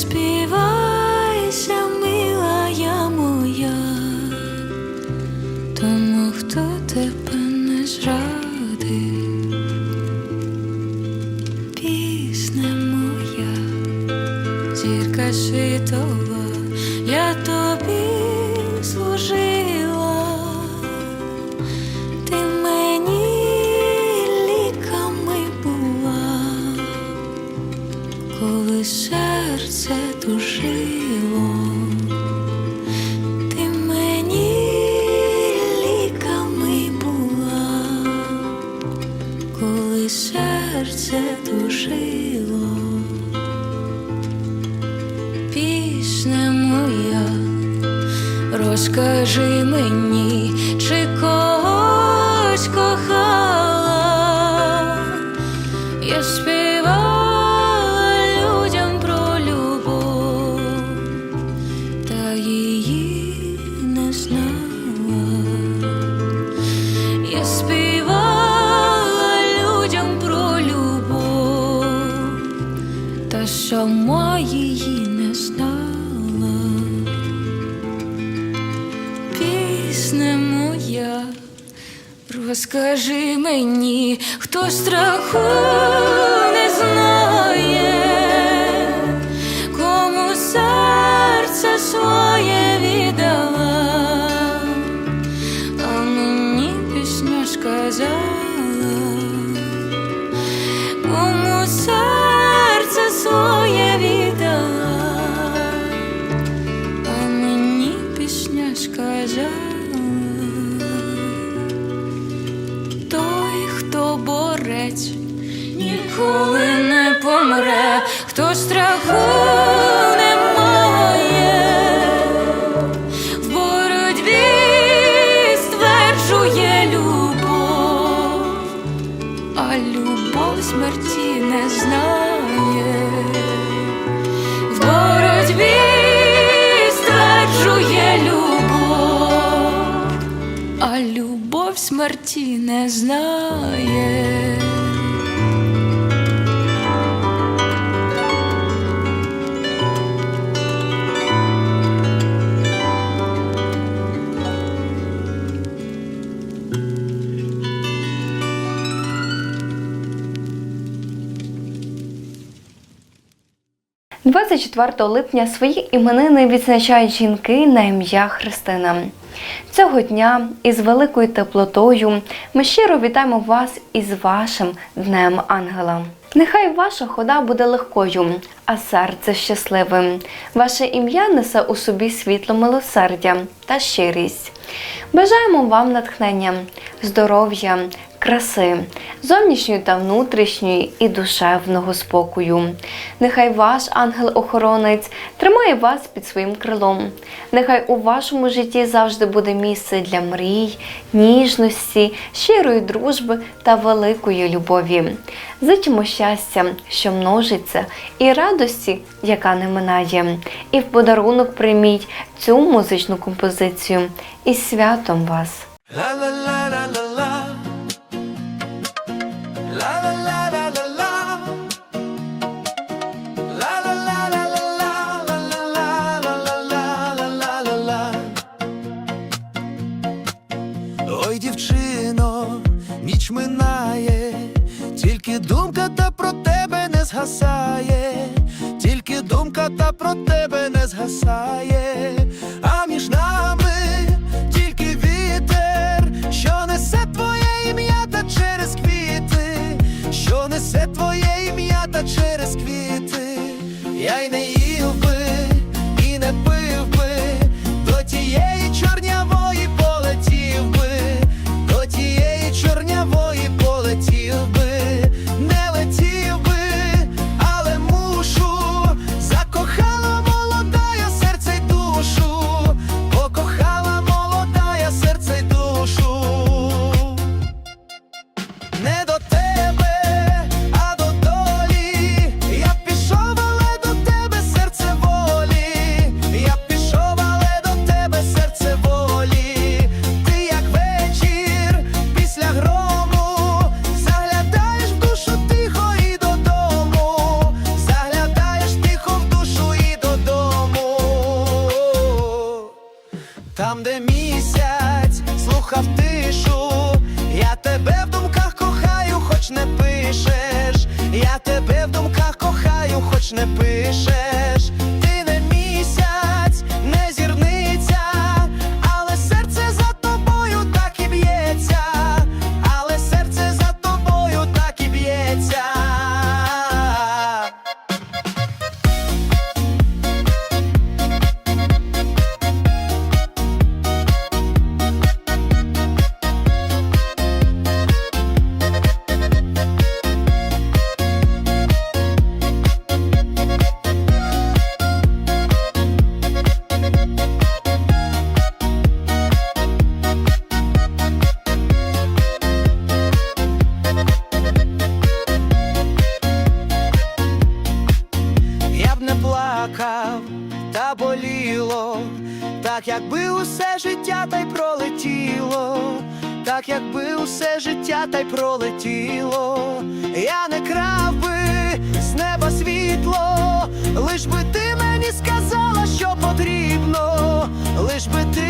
Заспівайся, милая моя тому хто тебе не зрадив, серце душило, пісня моя, розкажи мені, чи когось кохала, я співала сама її не знала. Пісня моя, розкажи мені, хто страху смерті не знає. – 24 липня свої іменини відзначають жінки на ім'я Христина. Цього дня із великою теплотою ми щиро вітаємо вас із вашим Днем Ангела. Нехай ваша хода буде легкою, а серце щасливим. Ваше ім'я несе у собі світло милосердя та щирість. Бажаємо вам натхнення, здоров'я, краси, зовнішньої та внутрішньої і душевного спокою. Нехай ваш ангел-охоронець тримає вас під своїм крилом. Нехай у вашому житті завжди буде місце для мрій, ніжності, щирої дружби та великої любові. Зичимо щастя, що множиться, і радості, яка не минає. І в подарунок прийміть цю музичну композицію. Із святом вас! Ой, ніч минає, тільки думка та про тебе не згасає, тільки думка та про тебе не згасає, а між нами тільки вітер, що несе твоє ім'я та через квіти, що несе твоє ім'я та через квіти. там, в думках кохаю, хоч не пишеш. Плакав, та боліло, так якби усе життя та й пролетіло, так якби усе життя та й пролетіло, я не крав би з неба світло, лиш би ти мені сказала, що потрібно, лиш би ти